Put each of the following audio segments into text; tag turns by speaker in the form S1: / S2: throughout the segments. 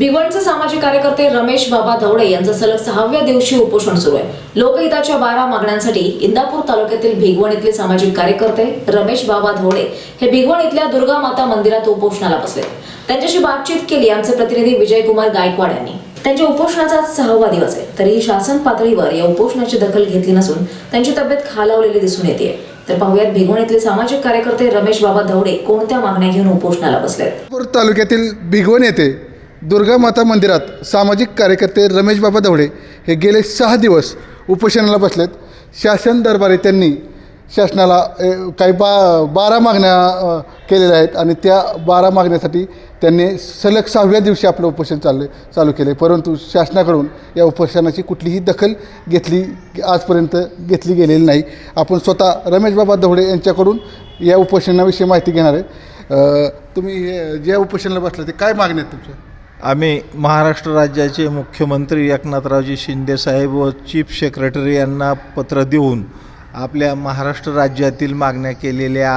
S1: भिगवणचे सामाजिक कार्यकर्ते रमेश बाबा धवडे यांचं सलग सहाव्या दिवशी उपोषण सुरू आहे. लोकहिताच्या बारा मागण्यांसाठी इंदापूर तालुक्यातील भिगवण इथले सामाजिक कार्यकर्ते रमेश बाबा धवडे हे भिगवण इथल्या दुर्गा माता मंदिरात उपोषणाला बसले. त्यांच्याशी बातचीत केली आमचे प्रतिनिधी विजयकुमार गायकवाड यांनी. त्यांच्या उपोषणाचा सहावा दिवस आहे. तरीही शासन पातळीवर या उपोषणाची दखल घेतली नसून त्यांची तब्येत खालावलेली दिसून येते. तर पाहुयात भिगवण इथले सामाजिक कार्यकर्ते रमेश बाबा धवडे कोणत्या मागण्या घेऊन उपोषणाला
S2: बसले तालुक्यातील भिगवण येथे दुर्गा माता मंदिरात सामाजिक कार्यकर्ते रमेशबाबा दवडे हे गेले सहा दिवस उपोषणाला बसलेत. शासन दरबारी त्यांनी शासनाला ए, काही बा बारा मागण्या केलेल्या आहेत आणि त्या बारा मागण्यासाठी त्यांनी सलग सहाव्या दिवशी आपलं उपोषण चालले चालू केले. परंतु शासनाकडून या उपोषणाची कुठलीही दखल घेतली आजपर्यंत घेतली गेलेली नाही. आपण स्वतः रमेश बाबा दवडे यांच्याकडून या उपोषणाविषयी माहिती घेणार आहे. तुम्ही हे ज्या उपोषणाला बसला ते काय मागण्या आहेत तुमच्या?
S3: आम्ही महाराष्ट्र राज्याचे मुख्यमंत्री एकनाथरावजी शिंदेसाहेब व चीफ सेक्रेटरी यांना पत्र देऊन आपल्या महाराष्ट्र राज्यातील मागण्या केलेल्या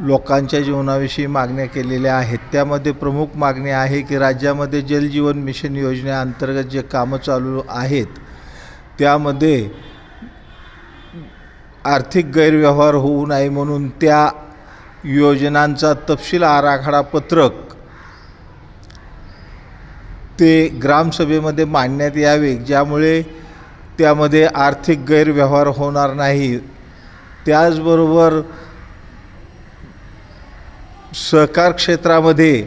S3: लोकांच्या जीवनाविषयी मागण्या केलेल्या आहेत. त्यामध्ये प्रमुख मागणी आहे की राज्यामध्ये जलजीवन मिशन योजनेअंतर्गत जे कामं चालू आहेत त्यामध्ये आर्थिक गैरव्यवहार होऊ नये म्हणून त्या योजनांचा तपशील आराखडा पत्रक ते ग्रामसभेमध्ये मांडण्यात यावे ज्यामुळे त्यामध्ये आर्थिक गैरव्यवहार होणार नाही. त्याचबरोबर सहकार क्षेत्रामध्ये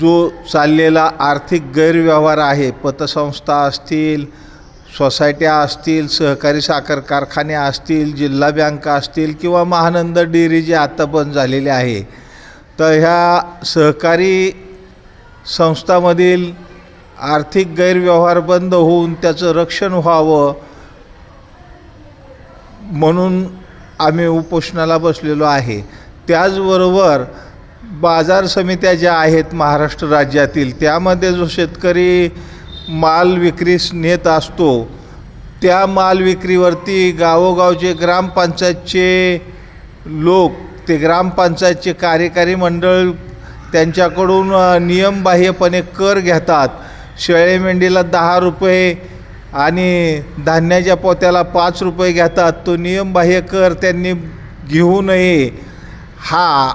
S3: जो चाललेला आर्थिक गैरव्यवहार आहे पतसंस्था असतील सोसायट्या असतील सहकारी साखर कारखाने असतील जिल्हा बँका असतील किंवा महानंद डेअरी जे आता बंद झालेली आहे तर ह्या सहकारी संस्थामधील आर्थिक गैरव्यवहार बंद होऊन त्याचं रक्षण व्हावं म्हणून आम्ही उपोषणाला बसलेलो आहे. त्याचबरोबर बाजार समित्या ज्या आहेत महाराष्ट्र राज्यातील त्यामध्ये जो शेतकरी माल विक्रीस नेत असतो त्या माल विक्रीवरती गावोगावचे ग्रामपंचायतचे लोक ते ग्रामपंचायतचे कार्यकारी मंडळ त्यांच्याकडून नियमबाह्यपणे कर घेतात. शेळे मेंढीला दहा रुपये आणि धान्याच्या पोत्याला पाच रुपये घेतात. तो नियमबाह्य कर त्यांनी घेऊ नये हा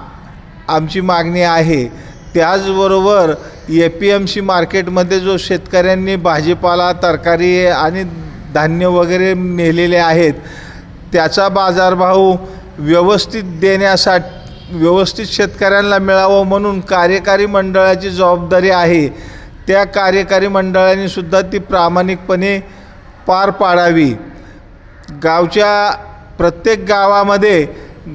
S3: आमची मागणी आहे. त्याचबरोबर ए पी एम सी मार्केटमध्ये जो शेतकऱ्यांनी भाजीपाला तरकारी आणि धान्य वगैरे नेलेले आहेत त्याचा बाजारभाव व्यवस्थित देण्यासाठी व्यवस्थित शेतकऱ्यांना मिळावं म्हणून कार्यकारी मंडळाची जबाबदारी आहे. त्या कार्यकारी मंडळाने सुद्धा ती प्रामाणिकपणे पार पाडावी. गावच्या प्रत्येक गावामध्ये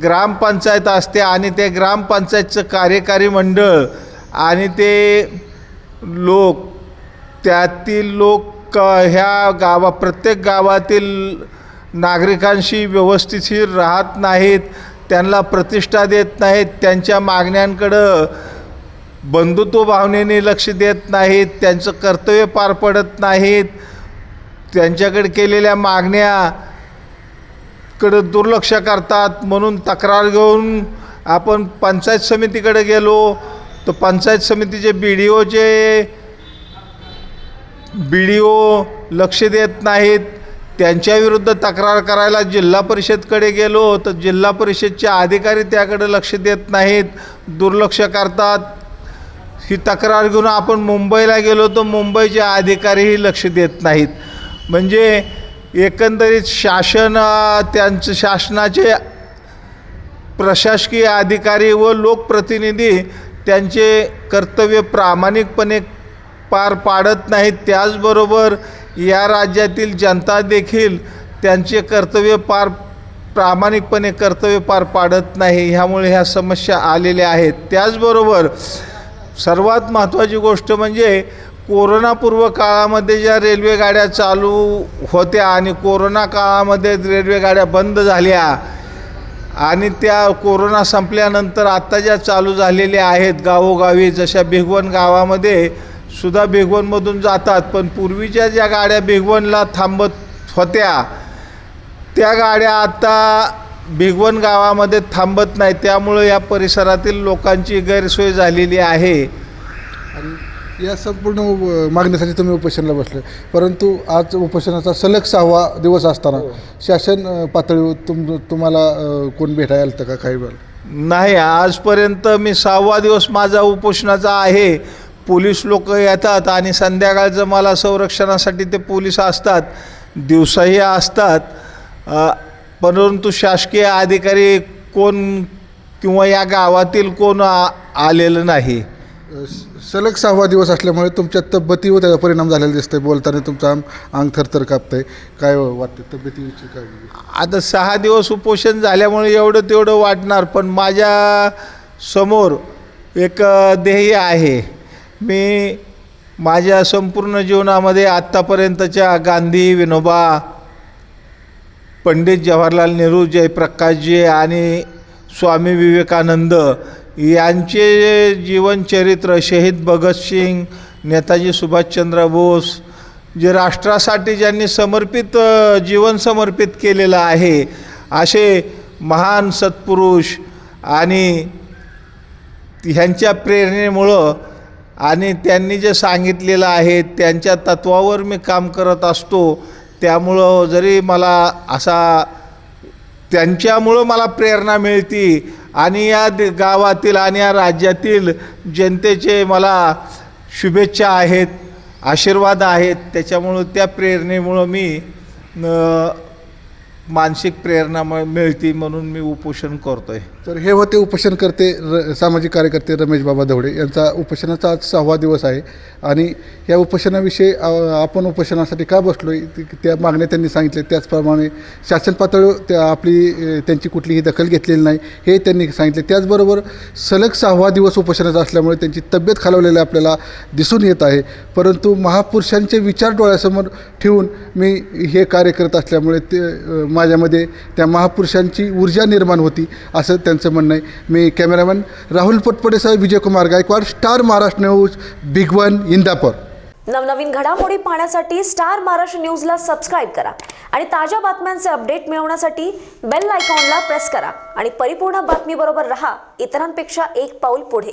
S3: ग्रामपंचायत असते आणि ते ग्रामपंचायतचं कार्यकारी मंडळ आणि ते लोक त्यातील लोक क- ह्या गावा प्रत्येक गावातील नागरिकांशी व्यवस्थितशीर राहत नाहीत. त्यांना प्रतिष्ठा देत नाहीत त्यांच्या मागण्यांकडं बंधुत्व भावनेने लक्ष देत नाहीत त्यांचं कर्तव्य पार पडत नाहीत त्यांच्याकडे केलेल्या मागण्याकडं दुर्लक्ष करतात म्हणून तक्रार घेऊन आपण पंचायत समितीकडे गेलो. तर पंचायत समितीचे बी डी ओचे बी डी ओ लक्ष देत नाहीत. त्यांच्याविरुद्ध तक्रार करायला जिल्हा परिषदकडे गेलो तर जिल्हा परिषदचे अधिकारी त्याकडे लक्ष देत नाहीत. दुर्लक्ष करतात. ही तक्रार घेऊन आपण मुंबईला गेलो तर मुंबईचे अधिकारीही लक्ष देत नाहीत. म्हणजे एकंदरीत शासन त्यांचं शासनाचे प्रशासकीय अधिकारी व लोकप्रतिनिधी त्यांचे कर्तव्य प्रामाणिकपणे पार पाडत नाहीत. त्याचबरोबर या राज्यातील जनता देखील त्यांचे कर्तव्य पार प्रामाणिकपणे कर्तव्य पार पाडत नाही ह्यामुळे ह्या समस्या आलेल्या आहेत. त्याचबरोबर सर्वात महत्त्वाची गोष्ट म्हणजे कोरोनापूर्व काळामध्ये ज्या रेल्वे गाड्या चालू होत्या आणि कोरोना काळामध्ये रेल्वे गाड्या बंद झाल्या आणि त्या कोरोना संपल्यानंतर आत्ता ज्या चालू झालेल्या आहेत गावोगावी जशा भिगवण गावामध्ये सुद्धा भिगवणमधून जातात पण पूर्वीच्या ज्या गाड्या भिगवणला थांबत होत्या त्या गाड्या आता भिगवण गावामध्ये थांबत नाही. त्यामुळं या परिसरातील लोकांची गैरसोय झालेली आहे.
S2: आणि या संपूर्ण मागणीसाठी तुम्ही उपोषणाला बसले. परंतु आज उपोषणाचा सलग सहावा दिवस असताना शासन अ, पातळीवर तुम तुम्हाला कोण भेटायला आलं का? काही वेळ?
S3: नाही आजपर्यंत मी सहावा दिवस माझा उपोषणाचा आहे. पोलीस लोक येतात आणि संध्याकाळचं मला संरक्षणासाठी ते पोलीस असतात दिवसाही असतात परंतु शासकीय अधिकारी कोण किंवा या गावातील कोण आ आलेलं नाही.
S2: सलग सहावा दिवस असल्यामुळे तुमच्या तब्येतीवर त्याचा परिणाम झालेला दिसतोय बोलताना तुमचं अंग थरथर कापतंय. काय वाटतं? तब्येतीची काय
S3: आता सहा दिवस उपोषण झाल्यामुळे एवढं तेवढं वाटणार पण माझ्यासमोर एक ध्येय आहे. मी माझ्या संपूर्ण जीवनामध्ये आत्तापर्यंतच्या गांधी विनोबा पंडित जवाहरलाल नेहरू जयप्रकाशजी आणि स्वामी विवेकानंद यांचे जीवनचरित्र शहीद भगतसिंग नेताजी सुभाषचंद्र बोस जे राष्ट्रासाठी ज्यांनी समर्पित जीवन समर्पित केलेलं आहे असे महान सत्पुरुष आणि ह्यांच्या प्रेरणेमुळं आणि त्यांनी जे सांगितलेलं आहे त्यांच्या तत्वावर मी काम करत असतो. त्यामुळं जरी मला असा त्यांच्यामुळं मला प्रेरणा मिळती आणि या दे- गावातील आणि या राज्यातील जनतेचे मला शुभेच्छा आहेत आशीर्वाद आहेत त्याच्यामुळं त्या प्रेरणेमुळं मी मानसिक प्रेरणा म- मिळती म्हणून मी उपोषण करतो आहे
S2: तर हे होते उपोषणकर्ते र सामाजिक कार्यकर्ते रमेश बाबा धवडे यांचा उपोषणाचा आज सहावा दिवस आहे. आणि या उपोषणाविषयी अ, आपण उपोषणासाठी का बसलो आहे त्या मागण्या त्यांनी सांगितल्या. त्याचप्रमाणे शासन पातळीवर त्या आपली अ, त्यांची कुठलीही दखल घेतलेली नाही हे त्यांनी सांगितले. त्याचबरोबर सलग सहावा दिवस उपोषणाचा असल्यामुळे त्यांची तब्येत खालवलेली आपल्याला दिसून येत आहे. परंतु महापुरुषांचे विचार डोळ्यासमोर ठेवून मी हे कार्य करत असल्यामुळे ते माझ्यामध्ये त्या महापुरुषांची ऊर्जा निर्माण होती असं त्यांचं म्हणणं आहे. मी cameraman Rahul पटपडेसह Vijaykumar Gaikwad star Maharashtra news big one Indapur.
S4: नवनवीन घडामोडी पाहण्यासाठी स्टार महाराष्ट्र न्यूजला सबस्क्राईब करा आणि ताज्या बातम्यांचे अपडेट मिळवण्यासाठी बेल आयकॉनला प्रेस करा आणि परिपूर्ण बातमीबरोबर रहा. इतरांपेक्षा एक पाऊल पुढे.